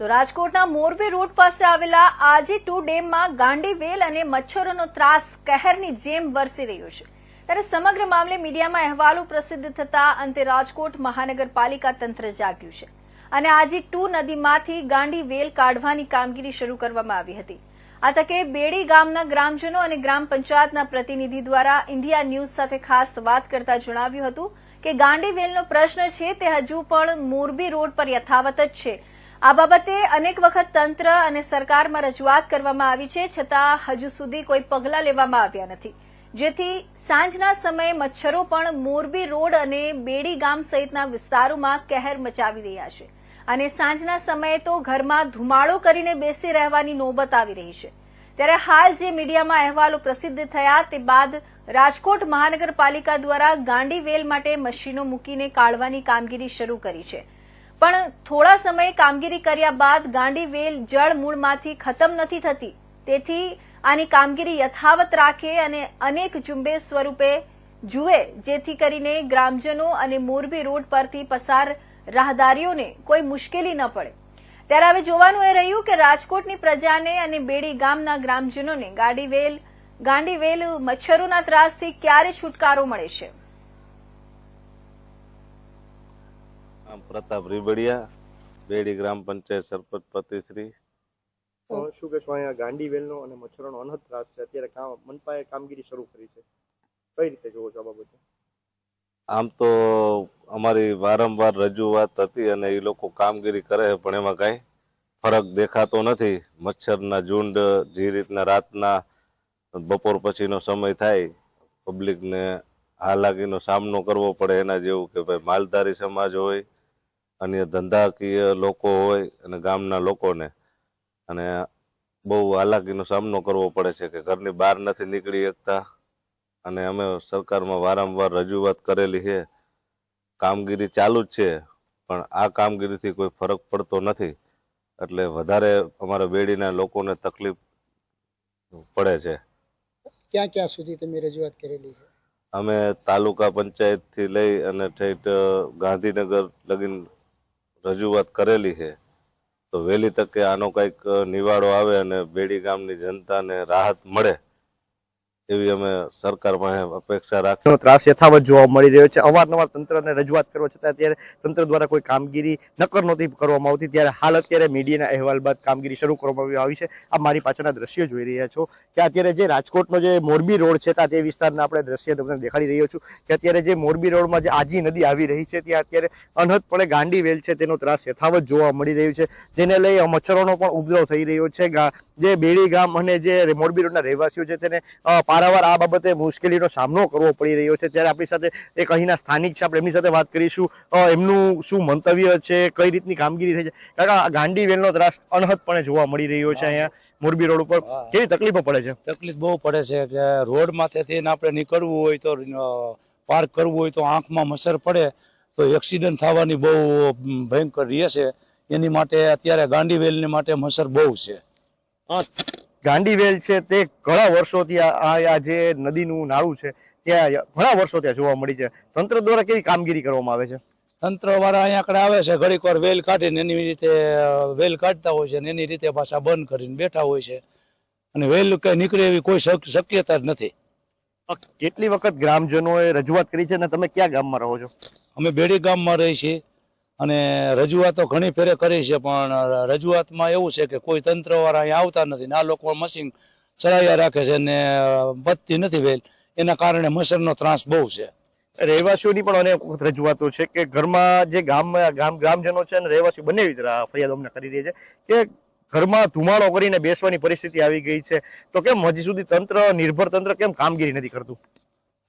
તો રાજકોટના મોરબી રોડ પાસે આવેલા આજી ટુ ડેમમાં ગાંડી વેલ અને મચ્છરોનો ત્રાસ કહેરની જેમ વરસી રહ્યો છે. ત્યારે સમગ્ર મામલે મીડિયામાં અહેવાલો પ્રસિદ્ધ થતા અંતે રાજકોટ મહાનગરપાલિકા તંત્ર જાગ્યું છે. અને આજી ટુ નદીમાંથી ગાંડી વેલ કાઢવાની કામગીરી શરૂ કરવામાં આવી હતી. આ તકે બેડી ગામના ગ્રામજનો અને ગ્રામ પંચાયતના પ્રતિનિધિ દ્વારા ઇન્ડિયા ન્યૂઝ સાથે ખાસ વાત કરતા જણાવ્યું હતું કે ગાંડી વેલનો પ્રશ્ન છે તે હજુ પણ મોરબી રોડ પર યથાવત જ છે. આ બાબતે અનેક વખત તંત્ર અને સરકારમાં રજૂઆત કરવામાં આવી છે, છતાં હજુ સુધી કોઈ પગલાં લેવામાં આવ્યા નથી. જેથી સાંજના સમયે મચ્છરો પણ મોરબી રોડ અને બેડી ગામ સહિતના વિસ્તારોમાં કહેર મચાવી રહ્યા છે. અને સાંજના સમયે તો ઘરમાં ધુમાડો કરીને બેસી રહેવાની નોબત આવી રહી છે. ત્યારે હાલ જે મીડિયામાં અહેવાલો પ્રસિદ્ધ થયા તે બાદ રાજકોટ મહાનગરપાલિકા દ્વારા ગાંડી વેલ માટે મશીનો મૂકીને કાઢવાની કામગીરી શરૂ કરી છે. પણ થોડા સમય કામગીરી કર્યા બાદ ગાંડી વેલ જળ મૂળમાંથી ખતમ નથી થતી. તેથી આની કામગીરી યથાવત રાખે અને અનેક ઝુંબેશ સ્વરૂપે જુએ, જેથી કરીને ગ્રામજનો અને મોરબી રોડ પરથી પસાર રાહદારીઓને કોઈ મુશ્કેલી ન પડે. ત્યારે હવે જોવાનું એ રહ્યું કે રાજકોટની પ્રજાને અને બેડી ગામના ગ્રામજનોને ગાડી વેલ, ગાંડી વેલ મચ્છરોના ત્રાસથી ક્યારે છુટકારો મળે છે? આમ પ્રતાપ રીબડિયા બેડી ગ્રામ પંચાયત સરપંચ પતિશ્રી અ, શું કહેશો અહીંયા ગાંડી વેલનો અને મચ્છરોનો અનહદ ત્રાસ છે. અત્યારે કામ મનપાએ કામગીરી શરૂ કરી છે. કઈ રીતે જોવો છો આ બાબતે? આમ તો અમારી વારંવાર રજૂઆત હતી અને એ લોકો કામગીરી કરે છે પણ એમાં કાંઈ ફરક દેખાતો નથી. મચ્છરના ઝુંડ જે રીતના રાતના બપોર પછીનો સમય થાય પબ્લિકને હાલાકીનો સામનો કરવો પડે એના જેવું કે ભાઈ માલધારી સમાજ હોય અન્ય ધંધાકીય લોકો હોય અને ગામના લોકોને. અને બહુ હાલાકીનો સામનો કરવો પડે છે કે ઘરની બહાર નથી નીકળી શકતા. અને અમે સરકારમાં વારંવાર રજૂઆત કરેલી છે. કામગીરી ચાલુ જ છે પણ આ કામગીરીથી કોઈ ફરક પડતો નથી. એટલે વધારે અમારા બેડીના લોકોને તકલીફ પડે છે. ક્યાં ક્યાં સુધી તમે રજૂઆત કરેલી છે? અમે તાલુકા પંચાયતથી લઈ અને ઠેઠ ગાંધીનગર લગીન રજૂઆત કરેલી છે, તો વહેલી તકે આનો કંઈક નિવાડો આવે અને બેડી ગામની જનતાને રાહત મળે. એવી અમે સરકાર પાસે અપેક્ષા રાખી ત્રાસ યથાવત જોવા મળી રહ્યો છે. અવારનવાર તંત્રને રજૂઆત કરવા છતાં અત્યારે તંત્ર દ્વારા કોઈ કામગીરી નક્કર નહોતી કરવામાં આવતી. ત્યારે હાલ અત્યારે મીડિયાના અહેવાલ બાદ કામગીરી શરૂ કરવામાં આવી છે. આ મારી પાછળના દ્રશ્યો જોઈ રહ્યા છો કે અત્યારે જે રાજકોટનો જે મોરબી રોડ છે, ત્યાં તે વિસ્તારના આપણે દ્રશ્ય તમને દેખાડી રહ્યો છું કે અત્યારે જે મોરબી રોડમાં જે આજી નદી આવી રહી છે, ત્યાં અત્યારે અનહદપણે ગાંડી વેલ છે. તેનો ત્રાસ યથાવત જોવા મળી રહ્યો છે. જેને લઈ મચ્છરોનો પણ ઉપદ્રવ થઈ રહ્યો છે. જે બેડી ગામ અને જે મોરબી રોડના રહેવાસીઓ છે, તેને પારાવાર આ બાબતે મુશ્કેલીનો સામનો કરવો પડી રહ્યો છે. ત્યારે આપણી સાથે એક અહીંના સ્થાનિક છે. આપણે એમની સાથે વાત કરીશું. એમનું શું મંતવ્ય છે? કઈ રીતની કામગીરી થઈ છે? કાકા ગાંડી વેલનો ત્રાસ અનહદપણે જોવા મળી રહ્યો છે અહીંયા મોરબી રોડ ઉપર. કેવી તકલીફો પડે છે? તકલીફ બહુ પડે છે કે રોડ માથેથી આપણે નીકળવું હોય તો પાર્ક કરવું હોય તો આંખમાં મસર પડે તો એક્સિડન્ટ થવાની બહુ ભયંકર રહે છે. એની માટે અત્યારે ગાંડી વેલની માટે મસર બહુ છે. ગાંડી વેલ છે તે ઘણા વર્ષોથી આ જે નદીનું નાળું છે ત્યાં ઘણા વર્ષો ત્યાં જોવા મળી છે. તંત્ર દ્વારા કેવી કામગીરી કરવામાં આવે છે? તંત્ર વાળા અહીંયા આગળ આવે છે ઘડીક વાર વેલ કાઢીને એની રીતે વેલ કાઢતા હોય છે અને એની રીતે પાછા બંધ કરીને બેઠા હોય છે. અને વેલ કઈ નીકળે એવી કોઈ શક્યતા જ નથી. કેટલી વખત ગ્રામજનોએ રજૂઆત કરી છે અને તમે ક્યાં ગામમાં રહો છો? અમે બેડી ગામમાં રહી છીએ. અને રજૂઆતો ઘણી ફેરે કરી છે, પણ રજૂઆતમાં એવું છે કે કોઈ તંત્ર વાળા અહીંયા આવતા નથી ને આ લોકો મશીન ચલાવ્યા રાખે છે ને વધતી નથી વેલ. એના કારણે મચ્છરનો ત્રાસ બહુ છે. રહેવાસીઓની પણ અનેક રજૂઆતો છે કે ઘરમાં જે ગામ ગામ ગ્રામજનો છે અને રહેવાસીઓ બંને તરહ ફરિયાદ અમને કરી રહી છે કે ઘરમાં ધુમાડો કરીને બેસવાની પરિસ્થિતિ આવી ગઈ છે. તો કેમ હજી સુધી તંત્ર, નિર્ભર તંત્ર કેમ કામગીરી નથી કરતું?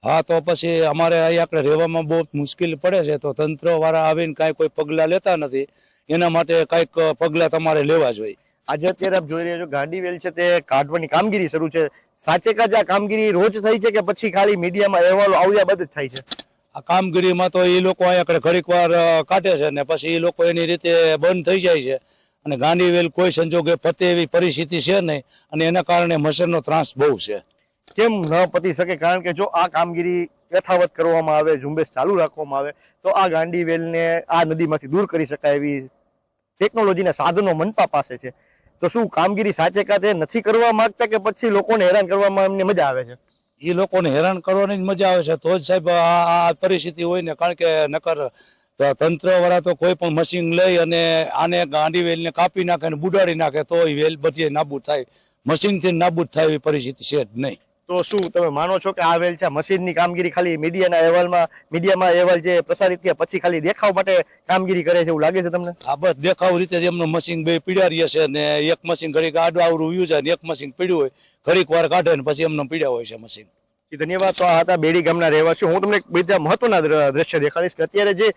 હા તો પછી અમારે અહીંયા આપણે રહેવામાં બહુ મુશ્કેલ પડે છે. તો તંત્ર વાળા આવીને કાંઈ કોઈ પગલાં લેતા નથી. એના માટે કાંઈક પગલાં તમારે લેવા જોઈએ. આજે અત્યારે આપ જોઈ રહ્યા છો ગાંડી વેલ છે તે કાઢવાની કામગીરી શરૂ છે. સાચે કાજ આ કામગીરી રોજ થઈ છે કે પછી ખાલી મીડિયામાં અહેવાલો આવ્યા બધ જ થાય છે? આ કામગીરીમાં તો એ લોકો અહીંયા આગળ ઘડીક વાર કાઢે છે ને પછી એ લોકો એની રીતે બંધ થઈ જાય છે. અને ગાંડીવેલ કોઈ સંજોગે ફતે એવી પરિસ્થિતિ છે નહીં. અને એના કારણે મચ્છરનો ત્રાસ બહુ છે. કેમ ન પતી શકે? કારણ કે જો આ કામગીરી યથાવત કરવામાં આવે, ઝુંબેશ ચાલુ રાખવામાં આવે, તો આ ગાંડી વેલને આ નદીમાંથી દૂર કરી શકાય એવી ટેકનોલોજીના સાધનો મનપા પાસે છે. તો શું કામગીરી સાચે કાતે નથી કરવા માંગતા કે પછી લોકોને હેરાન કરવામાં એમને મજા આવે છે? એ લોકોને હેરાન કરવાની જ મજા આવે છે. તો જ સાહેબ આ પરિસ્થિતિ હોય ને, કારણ કે નકર તંત્ર વાળા તો કોઈ પણ મશીન લઈ અને આને ગાંડી વેલને કાપી નાખે અને બુડાડી નાખે, તો એ વેલ બધી નાબૂદ થાય. મશીનથી નાબૂદ થાય એવી પરિસ્થિતિ છે જ નહીં. તો શું તમે માનો છો કે આ વેલ છે? મશીનની કામગીરી ખાલી મીડિયાના અહેવાલમાં મીડિયામાં અહેવાલ જે પ્રસારિત થયા પછી ખાલી દેખાવ માટે કામગીરી કરે છે એવું લાગે છે તમને? આ બસ દેખાવ રીતે એમનું મશીન બે પીડ્યા રહીએ છે ને એક મશીન ઘડીક આડું આવડું વ્યુ જાય ને એક મશીન પીડ્યું હોય. ઘડીક વાર કાઢે ને પછી એમને પીડ્યા હોય છે મશીન. ધન્યવાદ. તો આ હતા બેડી ગામના રહેવાસીઓ હું તમને બીજા મહત્વના દ્ર- દ્રશ્ય દેખાડીશ કે અત્યારે જે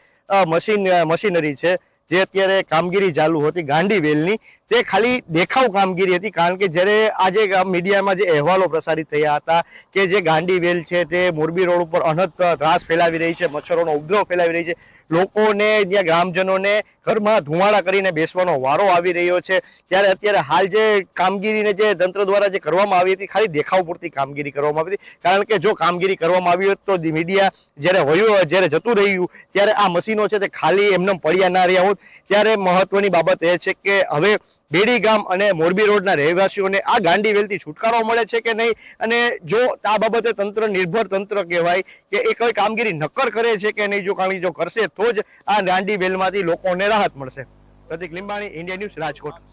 મશીન મશીનરી છે જે અત્યારે કામગીરી ચાલુ હતી ગાંડી વેલની તે ખાલી દેખાવ કામગીરી હતી, કારણ કે જ્યારે આજે મીડિયામાં જે અહેવાલો પ્રસારિત થયા હતા કે જે ગાંડી વેલ છે તે મોરબી રોડ ઉપર અનહદ ત્રાસ ફેલાવી રહી છે, મચ્છરોનો ઉપદ્રવ ફેલાવી રહી છે, લોકોને ત્યાં ગ્રામજનોને ઘરમાં ધુમાડા કરીને બેસવાનો વારો આવી રહ્યો છે. ત્યારે અત્યારે હાલ જે કામગીરીને જે તંત્ર દ્વારા જે કરવામાં આવી હતી, ખાલી દેખાવ પૂરતી કામગીરી કરવામાં આવી હતી. કારણ કે જો કામગીરી કરવામાં આવી હોત તો મીડિયા જ્યારે વયું, જ્યારે જતું રહ્યું, ત્યારે આ મશીનો છે તે ખાલી એમને પડ્યા ના રહ્યા હોત. ત્યારે મહત્વની બાબત એ છે કે હવે બેડી ગામ અને મોરબી રોડના રહેવાસીઓને આ ગાંડી વેલથી છુટકારો મળે છે કે નહીં? અને જો આ બાબતે તંત્ર, નિર્ભર તંત્ર કહેવાય કે એ કઈ કામગીરી નક્કર કરે છે કે નહીં, જો કામગીરી જો કરશે તો જ આ ગાંડી વેલમાંથી લોકોને રાહત મળશે. Pratik Limbani, India news Rajkot.